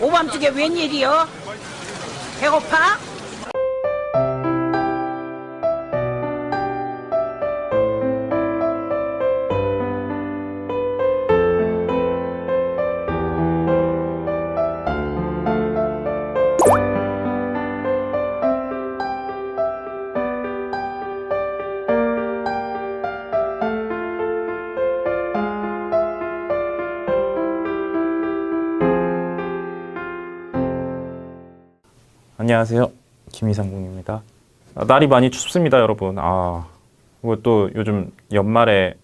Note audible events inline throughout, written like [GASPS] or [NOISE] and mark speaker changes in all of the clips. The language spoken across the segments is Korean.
Speaker 1: 오밤중에 웬일이여? 배고파?
Speaker 2: 안녕하세요. 김희상공입니다. 아, 날이 많이 춥습니다, 여러분. 아, 그리고 요즘 연말에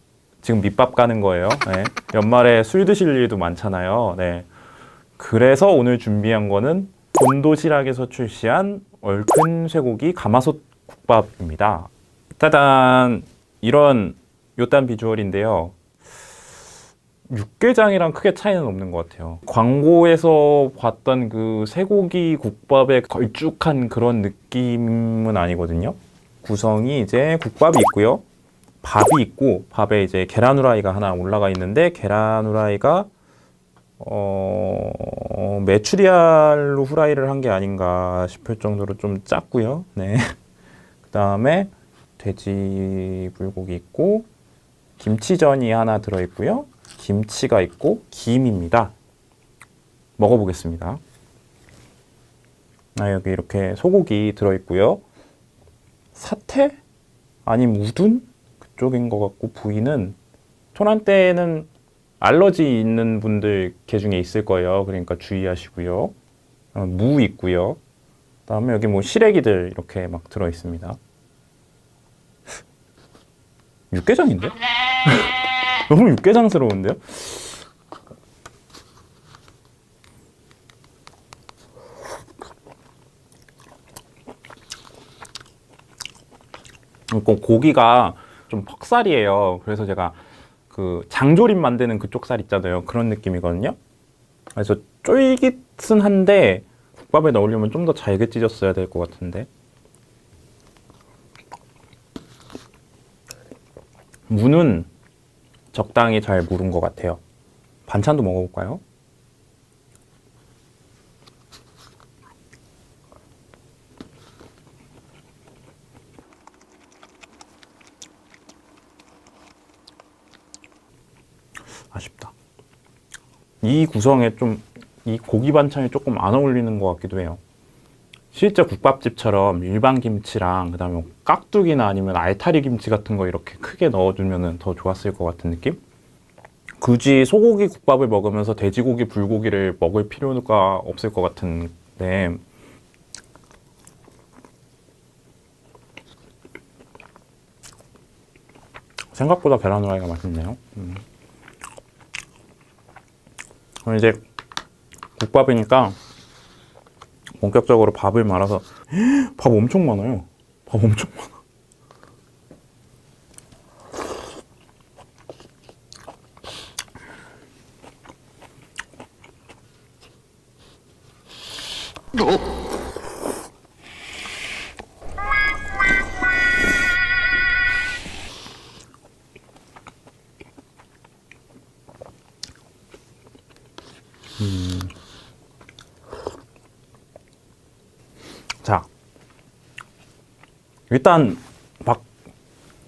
Speaker 2: 지금 밑밥 가는 거예요. 네. 연말에 술 드실 일도 많잖아요. 네. 그래서 오늘 준비한 거는 본도시락에서 출시한 얼큰 쇠고기 가마솥 국밥입니다. 짜잔! 이런 요딴 비주얼인데요. 육개장이랑 크게 차이는 없는 것 같아요. 광고에서 봤던 그 쇠고기 국밥의 걸쭉한 그런 느낌은 아니거든요. 구성이 이제 국밥이 있고요. 밥이 있고 밥에 이제 계란 후라이가 하나 올라가 있는데 계란 후라이가 어, 메추리알로 후라이를 한 게 아닌가 싶을 정도로 좀 작고요. 네. [LAUGHS] 그다음에 돼지 불고기 있고 김치전이 하나 들어 있고요. 김치가 있고 김입니다. 먹어보겠습니다. 아, 여기 이렇게 소고기 들어있고요. 사태? 아니면 우둔? 그쪽인 것 같고 부위는 토란대는 알러지 있는 분들 개 중에 있을 거예요. 그러니까 주의하시고요. 어, 무 있고요. 그다음에 여기 뭐 시래기들 이렇게 막 들어 있습니다. [LAUGHS] 육개장인데? [LAUGHS] 너무 육개장스러운데요? 그 고기가 좀 퍽살이에요. 그래서 제가 그 장조림 만드는 그쪽 살 있잖아요. 그런 느낌이거든요. 그래서 쫄깃은 한데 국밥에 넣으려면 좀 더 잘게 찢었어야 될 것 같은데. 무는 적당히 잘 무른 것 같아요. 반찬도 먹어볼까요? 아쉽다. 이 구성에 좀 이 고기 반찬이 조금 안 어울리는 것 같기도 해요. 실제 국밥집처럼 일반 김치랑 그다음에 뭐 깍두기나 아니면 알타리 김치 같은 거 이렇게 크게 넣어주면 더 좋았을 것 같은 느낌? 굳이 소고기 국밥을 먹으면서 돼지고기, 불고기를 먹을 필요가 없을 것 같은데 생각보다 계란 후라이가 맛있네요. 음. 그럼 이제 국밥이니까 본격적으로 밥을 말아서 [GASPS] 밥 엄청 많아요. 밥 엄청 많아. 자, 일단 막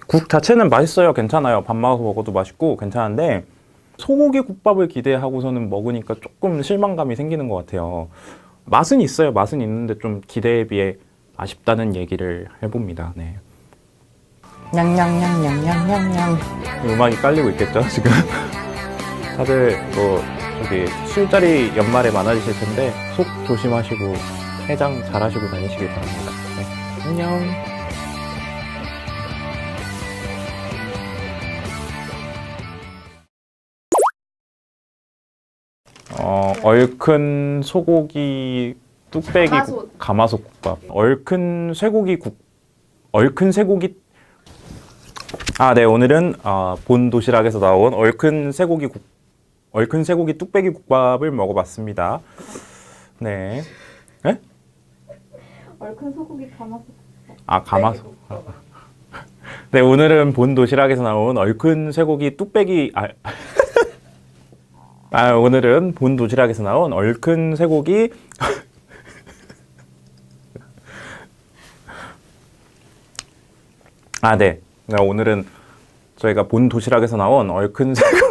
Speaker 2: 국 자체는 맛있어요. 괜찮아요. 밥 말아서 먹어도 맛있고 괜찮은데 소고기 국밥을 기대하고서는 먹으니까 조금 실망감이 생기는 것 같아요. 맛은 있어요. 맛은 있는데 좀 기대에 비해 아쉽다는 얘기를 해봅니다. 네.
Speaker 3: 냥냥냥냥냥냥냥
Speaker 2: 음악이 깔리고 있겠죠, 지금? 다들 뭐 저기 술자리 연말에 많아지실 텐데 속 조심하시고 해장 잘하시고 다니시길 바랍니다. 네. 안녕. 어, 얼큰 소고기 뚝배기
Speaker 3: 가마솥.
Speaker 2: 국- 가마솥 국밥. 얼큰 쇠고기 국 얼큰 쇠고기 아, 네. 오늘은 어, 본 도시락에서 나온 얼큰 쇠고기 국 얼큰 쇠고기 뚝배기 국밥을 먹어봤습니다. 네. 네?
Speaker 3: 얼큰 소고기 가마솥
Speaker 2: 아, 가마솥. 네, 오늘은 본 도시락에서 나온 얼큰 쇠고기 뚝배기 아 아, 오늘은 본 도시락에서 나온 얼큰 쇠고기. 아, 네. 네, 오늘은 저희가 본 도시락에서 나온 얼큰 쇠고기.